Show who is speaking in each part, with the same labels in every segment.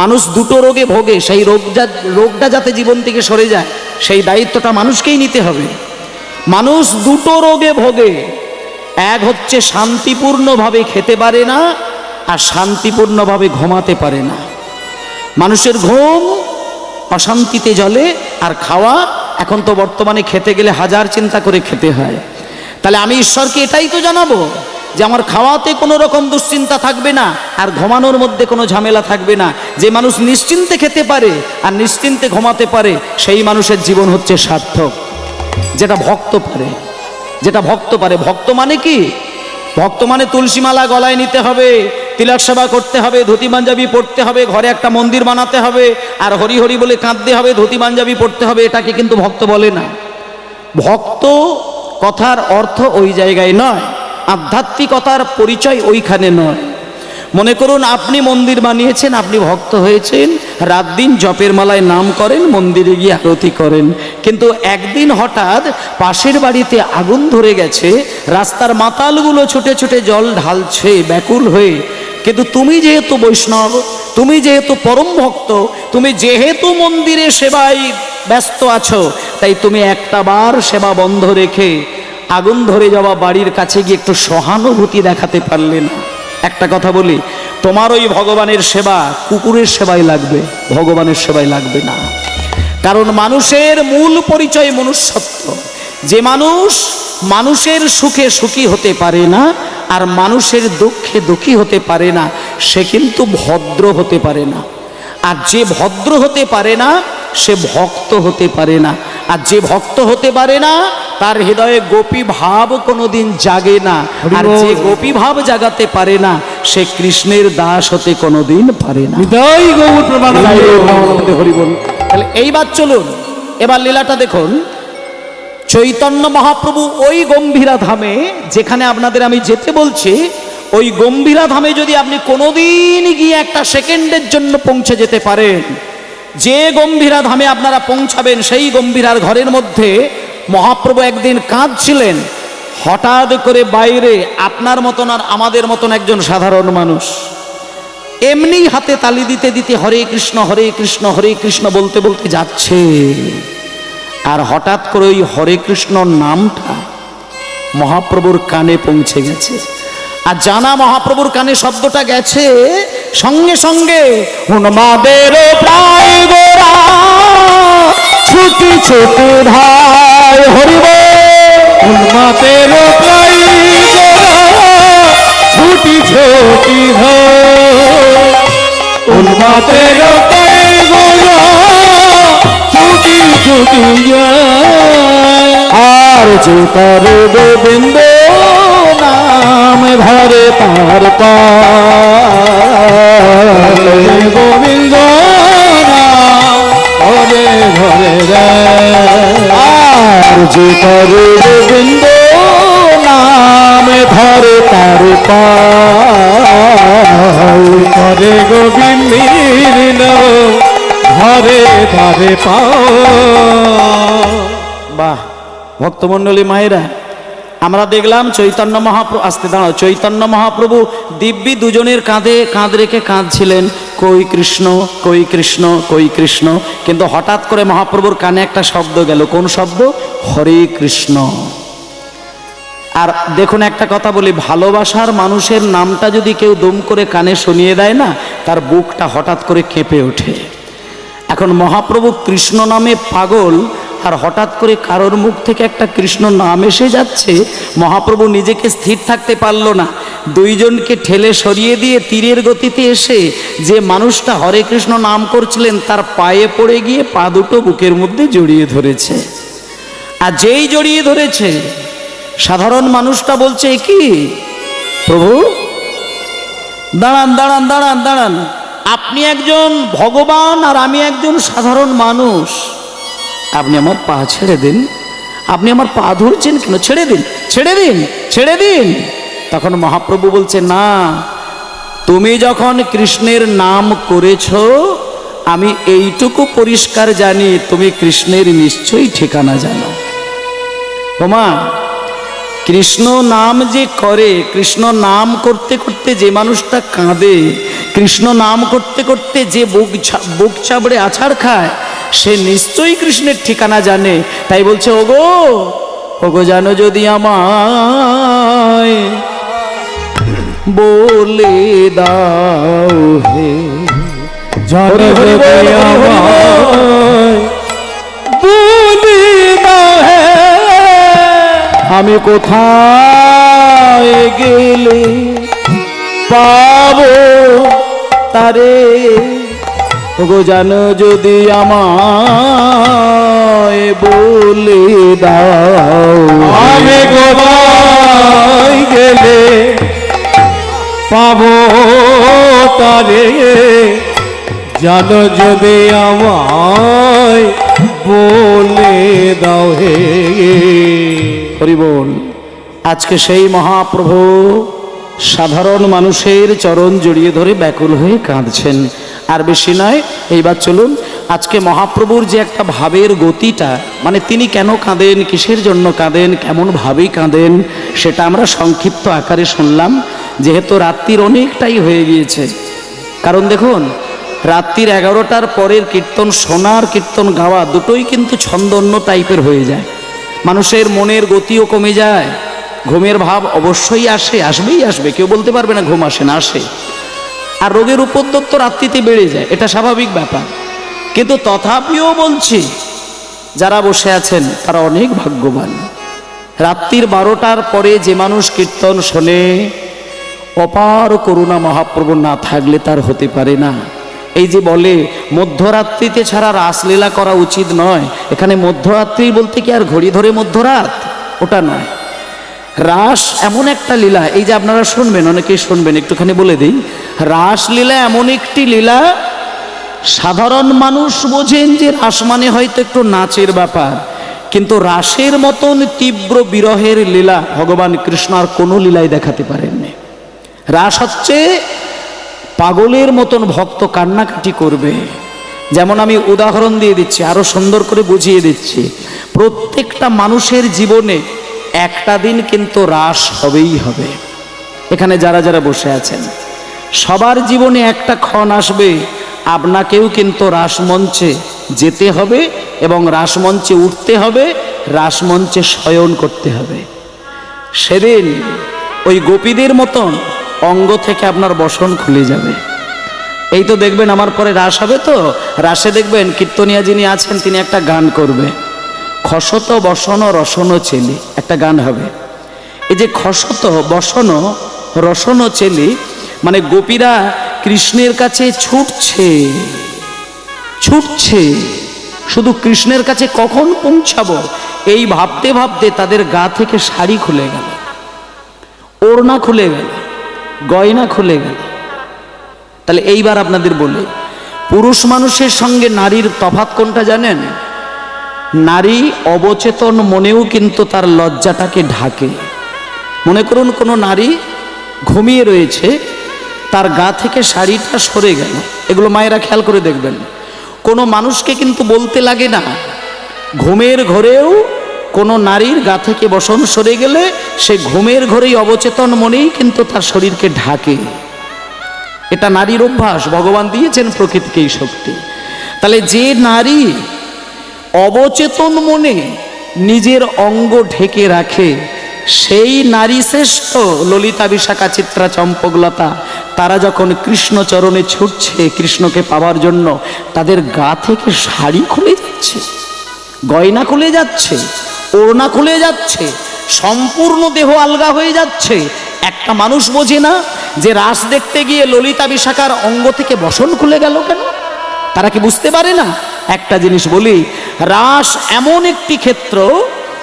Speaker 1: মানুষ দুটো রোগে ভোগে, সেই রোগটা রোগটা যাতে জীবন থেকে সরে যায়, সেই দায়িত্বটা মানুষকেই নিতে হবে। মানুষ দুটো রোগে ভোগে, এক হচ্ছে শান্তিপূর্ণভাবে খেতে পারে না, আর শান্তিপূর্ণভাবে ঘুমাতে পারে না। মানুষের ঘুম অশান্তিতে জলে আর খাওয়া এখন তো বর্তমানে খেতে গেলে হাজার চিন্তা করে খেতে হয়। তাহলে আমি ঈশ্বরকে এটাই তো জানাব যে আমার খাওয়াতে কোনো রকম দুশ্চিন্তা থাকবে না, আর ঘুমানোর মধ্যে কোনো ঝামেলা থাকবে না। যে মানুষ নিশ্চিন্তে খেতে পারে আর নিশ্চিন্তে ঘুমাতে পারে, সেই মানুষের জীবন হচ্ছে সার্থক। যেটা ভক্ত পারে, যেটা ভক্ত পারে। ভক্ত মানে কি? ভক্ত মানে তুলসীমালা গলায় নিতে হবে, তিলক সেবা করতে হবে, ধুতি পাঞ্জাবি পড়তে হবে, ঘরে একটা মন্দির বানাতে হবে, আর হরি হরি বলে কাঁদতে হবে, ধুতি পাঞ্জাবি পড়তে হবে, এটাকে কিন্তু ভক্ত বলে না। ভক্ত কথার অর্থ ওই জায়গায় নয়। আধ্যাত্মিকতার পরিচয় ওইখানে নয়। মনে করুন, আপনি মন্দির বানিয়েছেন, আপনি ভক্ত হয়েছেন, রাত দিন জপের মালায় নাম করেন, মন্দিরে গিয়ে আরতি করেন। কিন্তু একদিন হঠাৎ পাশের বাড়িতে আগুন ধরে গেছে, রাস্তার মাতালগুলো ছুটে ছুটে জল ঢালছে, ব্যাকুল হয়ে। কিন্তু তুমি যেহেতু বৈষ্ণব, তুমি যেহেতু পরম ভক্ত, তুমি যেহেতু মন্দিরে সেবায় ব্যস্ত আছো, তাই তুমি একটা বার সেবা বন্ধ রেখে আগুন ধরে যাওয়া বাড়ির কাছে গিয়ে একটু সহানুভূতি দেখাতে পারলে না। একটা কথা বলি, তোমার ওই ভগবানের সেবা কুকুরের সেবায় লাগবে, ভগবানের সেবায় লাগবে না। কারণ মানুষের মূল পরিচয় মনুষ্যত্ব। যে মানুষ মানুষের সুখে সুখী হতে পারে না, আর মানুষের দুঃখে দুঃখী হতে পারে না, সে কিন্তু ভদ্র হতে পারে না। আর যে ভদ্র হতে পারে না, সে ভক্ত হতে পারে না। আর যে ভক্ত হতে পারে না তার হৃদয়ে গোপী ভাব কোনোদিন জাগে না। আর যে গোপী ভাব জাগাতে পারে না সে কৃষ্ণের দাস হতে কোনোদিন পারে না।
Speaker 2: হৃদয় গৌর প্রমাণ
Speaker 1: হরি বল। তাহলে এইবার চলুন এবার লীলাটা দেখুন। চৈতন্য মহাপ্রভু ওই গম্ভীরা ধামে যেখানে আপনাদের আমি যেতে বলছি ওই গম্ভীরা ধামে যদি আপনি কোনোদিন গিয়ে একটা সেকেন্ডের জন্য পৌঁছে যেতে পারেন যে গম্ভীরা ধামে আপনারা পৌঁছাবেন সেই গম্ভীরার ঘরের মধ্যে মহাপ্রভু একদিন কাঁদছিলেন। হঠাৎ করে বাইরে আপনার মতন আর আমাদের মতন একজন সাধারণ মানুষ। এমনি হাতে তালি দিতে দিতে হরে কৃষ্ণ হরে কৃষ্ণ হরে কৃষ্ণ বলতে বলতে যাচ্ছে। আর হঠাৎ করে ওই হরে কৃষ্ণ নামটা মহাপ্রভুর কানে পৌঁছে গেছে। আর জানা মহাপ্রভুর কানে শব্দটা গেছে, সঙ্গে সঙ্গে উন্মাদের প্রায় গোরা ছুটি ছুটি ধায় হরিব।
Speaker 2: উন্মাতের প্রায় ছুটি ছুটি উন্মাতের প্রায় ছুটি ছুটি
Speaker 1: আর যে তার গোবিন্দ নাম ধরে তার।
Speaker 2: গোবিন্দ
Speaker 1: যে গোবিন্দ নাম ধরে তার
Speaker 2: ঘরে গোবিন্দ ঘরে পাও
Speaker 1: বাহ, ভক্তমণ্ডলী মায়েরা, আমরা দেখলাম চৈতন্য মহাপ্রভু, আসতে দাঁড়াও, চৈতন্য মহাপ্রভু দিব্যি দুজনের কাঁধে কাঁধ রেখে কাঁদছিলেন কই কৃষ্ণ কই কৃষ্ণ কই কৃষ্ণ। কিন্তু হঠাৎ করে মহাপ্রভুর কানে একটা শব্দ গেল। কোন শব্দ? হরে কৃষ্ণ। আর দেখুন, একটা কথা বলি, ভালোবাসার মানুষের নামটা যদি কেউ দম করে কানে শুনিয়ে দেয় না, তার বুকটা হঠাৎ করে কেঁপে ওঠে। এখন মহাপ্রভু কৃষ্ণ নামে পাগল আর হঠাৎ করে কারোর মুখ থেকে একটা কৃষ্ণ নাম এসে যাচ্ছে, মহাপ্রভু নিজেকে স্থির থাকতে পারল না। দুইজনকে ঠেলে সরিয়ে দিয়ে তীরের গতিতে এসে যে মানুষটা হরে কৃষ্ণ নাম করছিলেন, তার পায়ে পড়ে গিয়ে পা দুটো বুকের মধ্যে জড়িয়ে ধরেছে। আর যেই জড়িয়ে ধরেছে, সাধারণ মানুষটা বলছে "এ কি? প্রভু? দাঁড়ান দাঁড়ান দাঁড়ান দাঁড়ান। আপনি একজন ভগবান আর আমি একজন সাধারণ মানুষ। আপনি আমার পা ছেড়ে দিন। আপনি আমার পা ধরছেন কেন? ছেড়ে দিন ছেড়ে দিন ছেড়ে দিন। তখন মহাপ্রভু বলছে, না, তুমি যখন কৃষ্ণের নাম করেছ, আমি এইটুকু পরিষ্কার জানি, তুমি কৃষ্ণের নিশ্চয়ই ঠিকানা জানো। ওমা, কৃষ্ণ নাম যে করে, কৃষ্ণ নাম করতে করতে যে মানুষটা কাঁদে, কৃষ্ণ নাম করতে করতে যে বুক বুক চাবড়ে আছাড় খায় সে নিশ্চয়ই কৃষ্ণের ঠিকানা জানে। তাই বলছে ওগো ওগো জানো যদি আমায় বলে দাও হে
Speaker 2: জানো যদি। আমায় বলে দাও
Speaker 1: আমি কোথায় গেলে পাবো তারে? ওগো জানো যদি আমায় বলে দাও
Speaker 2: আমি গোবাই গেলে পাবো তারে? জানো যদি আমায় বলে দাও হে।
Speaker 1: হরি বল আজকে সেই মহাপ্রভু সাধারণ মানুষের চরণ জড়িয়ে ধরে ব্যাকুল হয়ে কাঁদছেন। আর বেশি নয়, এইবার চলুন, আজকে মহাপ্রভুর যে একটা ভাবের গতিটা মানে তিনি কেন কাঁদেন, কিসের জন্য কাঁদেন, কেমন ভাবেই কাঁদেন, সেটা আমরা সংক্ষিপ্ত আকারে শুনলাম, যেহেতু রাত্রির অনেকটাই হয়ে গিয়েছে। কারণ দেখুন, রাত্রির এগারোটার পরের কীর্তন, সোনার কীর্তন গাওয়া, দুটোই কিন্তু ছন্দ অন্য টাইপের হয়ে যায়। মানুষের মনের গতিও কমে যায়, ঘুমের ভাব অবশ্যই আসে, আসবেই আসবে, কেউ বলতে পারবে না ঘুম আসে না আসে। আর রোগের উপদ্রব তো রাত্রিতে বেড়ে যায়, এটা স্বাভাবিক ব্যাপার। কিন্তু তথাপিও বলছি, যারা বসে আছেন, তারা অনেক ভাগ্যবান। রাত্রির বারোটার পরে যে মানুষ কীর্তন শোনে, অপার করুণা মহাপ্রভু না থাকলে তার হতে পারে না। এই যে বলে, মধ্যরাত্রিতে ছাড়া রাসলীলা করা উচিত নয়, এখানে মধ্যরাত্রি বলতে কি আর ঘড়ি ধরে মধ্যরাত? ওটা নয়। রাস এমন একটা লীলা। এই যে আপনারা শুনবেন, অনেকেই শুনবেন, একটুখানি বলে দিই। রাসলীলা এমন একটি লীলা, সাধারণ মানুষ বোঝেন যে রাস মানে হয়তো একটু নাচের ব্যাপার। কিন্তু রাসের মতন তীব্র বিরহের লীলা ভগবান কৃষ্ণ আর কোনো লীলায় দেখাতে পারেননি। রাস হচ্ছে পাগলের মতন ভক্ত কান্নাকাটি করবে। যেমন আমি উদাহরণ দিয়ে দিচ্ছি, আরও সুন্দর করে বুঝিয়ে দিচ্ছি। প্রত্যেকটা মানুষের জীবনে একটা দিন কিন্তু রাস হবেই হবে। এখানে যারা যারা বসে আছেন, সবার জীবনে একটা ক্ষণ আসবে, আপনাকেও কিন্তু রাসমঞ্চে যেতে হবে এবং রাসমঞ্চে উঠতে হবে রাসমঞ্চে শয়ন করতে হবে। সেদিন ওই গোপীদের মতন অঙ্গ থেকে আপনার বসন খুলে যাবে। এই তো দেখবেন আমার পরে রাস হবে তো? রাসে দেখবেন কীর্তনিয়া যিনি আছেন, তিনি একটা গান করবে। খসত বসন রসন চেলি, একটা গান হবে। এই যে খসত বসন রসন চেলি মানে গোপীরা কৃষ্ণের কাছে ছুটছে ছুটছে। শুধু কৃষ্ণের কাছে কখন পৌঁছাবো? এই ভাবতে ভাবতে তাদের গা থেকে শাড়ি খুলে গেল। ওড়না খুলে গেল। গয়না খুলে গেল। তাহলে এইবার আপনাদের বলি, পুরুষ মানুষের সঙ্গে নারীর তফাত কোনটা জানেন? নারী অবচেতন মনেও কিন্তু তার লজ্জাটাকে ঢাকে। মনে করুন কোনো নারী ঘুমিয়ে রয়েছে, তার গা থেকে শাড়িটা সরে গেল। এগুলো মায়েরা খেয়াল করে দেখবেন। কোনো মানুষকে কিন্তু বলতে লাগে না, ঘুমের ঘরেও কোনো নারীর গা থেকে বসন সরে গেলে সে ঘুমের ঘরেই অবচেতন মনেই কিন্তু তার শরীরকে ঢাকে। এটা নারীর অভ্যাস, ভগবান দিয়েছেন প্রকৃতিকে এই শক্তি। তাহলে যে নারী অবচেতন মনে নিজের অঙ্গ ঢেকে রাখে। সেই নারী শ্রেষ্ঠ ললিতা বিশাখা চিত্রা চম্পকলতা। তারা যখন কৃষ্ণচরণে ছুটছে কৃষ্ণকে পাওয়ার জন্য, তাদের গা থেকে শাড়ি খুলে যাচ্ছে, গয়না খুলে যাচ্ছে, ওড়না খুলে যাচ্ছে, সম্পূর্ণ দেহ আলগা হয়ে যাচ্ছে। একটা মানুষ বোঝে না যে রাস দেখতে গিয়ে ললিতা বিশাখার অঙ্গ থেকে বসন খুলে গেল কেন? তারা কি বুঝতে পারে না? একটা জিনিস বলি রাস এমন একটি ক্ষেত্র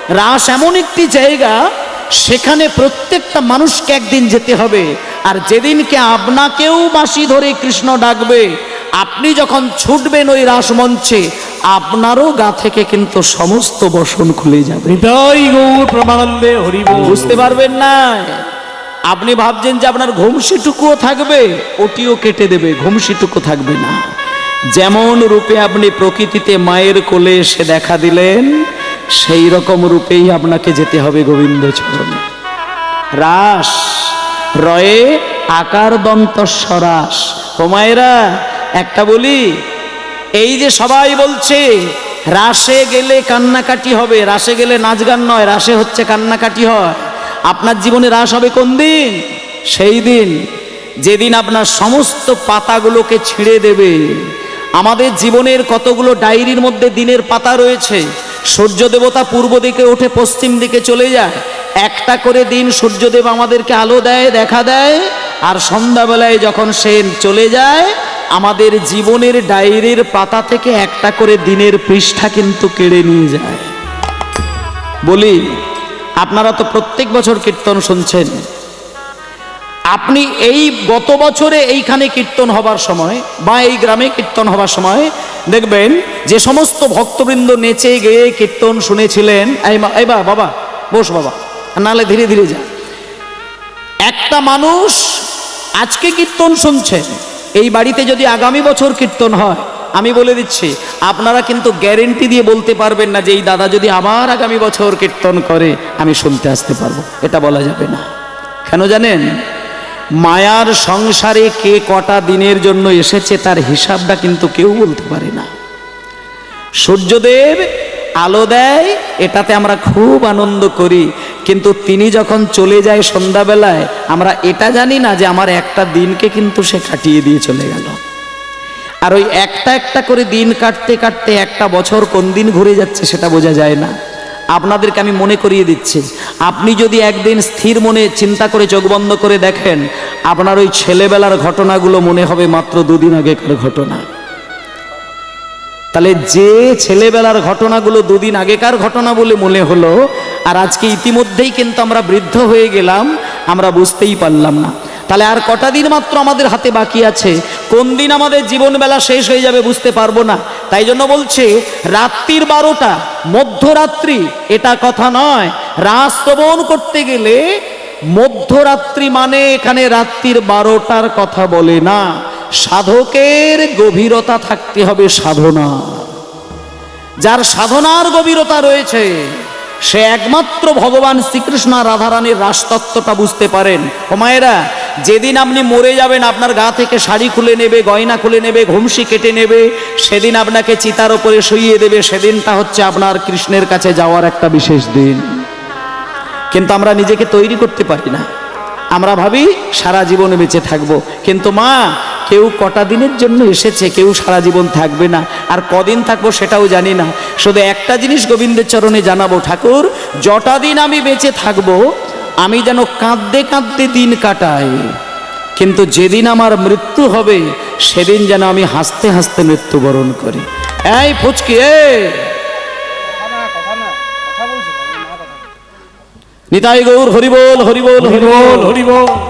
Speaker 1: রাস এমন একটি জায়গা সেখানে প্রত্যেকটা মানুষকে একদিন যেতে হবে। আর যেদিনকে আপনাকেও বাঁশি ধরে কৃষ্ণ ডাকবে আপনি যখন ছুটবেন ওই রাসমঞ্চে আপনারও গা থেকে কিন্তু সমস্ত বসন খুলে যাবে।
Speaker 2: প্রমানন্দে হরিব।
Speaker 1: বুঝতে পারবেন না? আপনি ভাবছেন যে আপনার ঘুমসিটুকুও থাকবে ওটিও কেটে দেবে ঘুমসিটুকু থাকবে না। যেমন রূপে আপনি প্রকৃতিতে মায়ের কোলে এসে দেখা দিলেন, সেই রকম রূপেই আপনাকে যেতে হবে গোবিন্দ চরণ রাস, রয়ে আকার দন্ত সরাস। তোমায়রা একটা বলি, এই যে সবাই বলছে, রাসে গেলে কান্নাকাটি হবে, রাসে গেলে নাচ গান নয়, রাসে হচ্ছে কান্নাকাটি হয়। আপনার জীবনে রাস হবে কোন দিন? সেই দিন, যেদিন আপনার সমস্ত পাতাগুলোকে ছিঁড়ে দেবে আমাদের জীবনের কতগুলো ডায়েরির মধ্যে দিনের পাতা রয়েছে সূর্য দেবতা পূর্ব দিকে উঠে পশ্চিম দিকে চলে যায়, একটা করে দিন সূর্যদেব আমাদেরকে আলো দেয়, দেখা দেয়, আর সন্ধ্যাবেলায় যখন সে চলে যায়, আমাদের জীবনের ডায়েরির পাতা থেকে একটা করে দিনের পৃষ্ঠা কিন্তু কেড়ে নিয়ে যায়। বলি, আপনারা তো প্রত্যেক বছর কীর্তন শুনছেন আপনি এই গত বছরে এইখানে কীর্তন হবার সময় বা এই গ্রামে কীর্তন হবার সময় দেখবেন যে সমস্ত ভক্তবৃন্দ নেচে গেয়ে কীর্তন শুনেছিলেন। বা বাবা, বস বাবা, নালে ধীরে ধীরে যা। একটা মানুষ আজকে কীর্তন শুনছেন, এই বাড়িতে যদি আগামী বছর কীর্তন হয়, আমি বলে দিচ্ছি, আপনারা কিন্তু গ্যারেন্টি দিয়ে বলতে পারবেন না যে এই দাদা যদি আবার আগামী বছর কীর্তন করে, আমি শুনতে আসতে পারব। এটা বলা যাবে না। কেন জানেন? মায়ার সংসারে কে কটা দিনের জন্য এসেছে তার হিসাবটা কিন্তু কেউ বলতে পারে না। সূর্যদেব আলো দেয়, এটাতে আমরা খুব আনন্দ করি। কিন্তু তিনি যখন চলে যায় সন্ধ্যাবেলায়, আমরা এটা জানি না যে আমার একটা দিনকে কিন্তু সে কাটিয়ে দিয়ে চলে গেল। আর ওই একটা একটা করে দিন কাটতে কাটতে একটা বছর কোন দিন ঘুরে যাচ্ছে সেটা বোঝা যায় না। আপনাদেরকে আমি মনে করিয়ে দিচ্ছি। আপনি যদি একদিন স্থির মনে চিন্তা করে চোখ বন্ধ করে দেখেন, আপনার ওই ছেলেবেলার ঘটনাগুলো মনে হবে মাত্র দুদিন আগেকার ঘটনা। তাহলে যে ছেলেবেলার ঘটনাগুলো দুদিন আগেকার ঘটনা বলে মনে হলো, আর আজকে ইতিমধ্যেই কিন্তু আমরা বৃদ্ধ হয়ে গেলাম, আমরা বুঝতেই পারলাম না। তাহলে আর কটা দিন মাত্র আমাদের হাতে বাকি আছে? কোন দিন আমাদের জীবনবেলা শেষ হয়ে যাবে বুঝতে পারব না। তাই জন্য বলছে, রাত্রির বারোটা, মধ্যরাত্রি, এটা কথা নয়। শ্রবণ করতে গেলে মধ্যরাত্রি মানে এখানে রাত্রির বারোটার কথা বলে না। সাধকের গভীরতা থাকতে হবে সাধনা। যার সাধনার গভীরতা রয়েছে, সে একমাত্র ভগবান শ্রীকৃষ্ণ রাধারানীর রাসতত্ত্বটা বুঝতে পারেন। হোমায়েরা যেদিন আপনি মরে যাবেন, আপনার গা থেকে শাড়ি খুলে নেবে, গয়না খুলে নেবে, ঘুমসি কেটে নেবে, সেদিন আপনাকে চিতার ওপরে শুইয়ে দেবে, সেদিনটা হচ্ছে আপনার কৃষ্ণের কাছে যাওয়ার একটা বিশেষ দিন। কিন্তু আমরা নিজেকে তৈরি করতে পারি না। আমরা ভাবি, সারা জীবন বেঁচে থাকব। কিন্তু মা, কেউ কটা দিনের জন্য এসেছে, কেউ সারা জীবন থাকবে না। আর কদিন থাকব সেটাও জানি না। শুধু একটা জিনিস গোবিন্দের চরণে জানাব, ঠাকুর, যটা দিন আমি বেঁচে থাকব আমি যেন কাঁদতে কাঁদতে দিন কাটাই। কিন্তু যেদিন আমার মৃত্যু হবে, সেদিন যেন আমি হাসতে হাসতে মৃত্যুবরণ করি। এই ফুচকি, এ! নিতাই গৌর, হরিবোল হরিবোল
Speaker 2: হরিবোল। হরিবল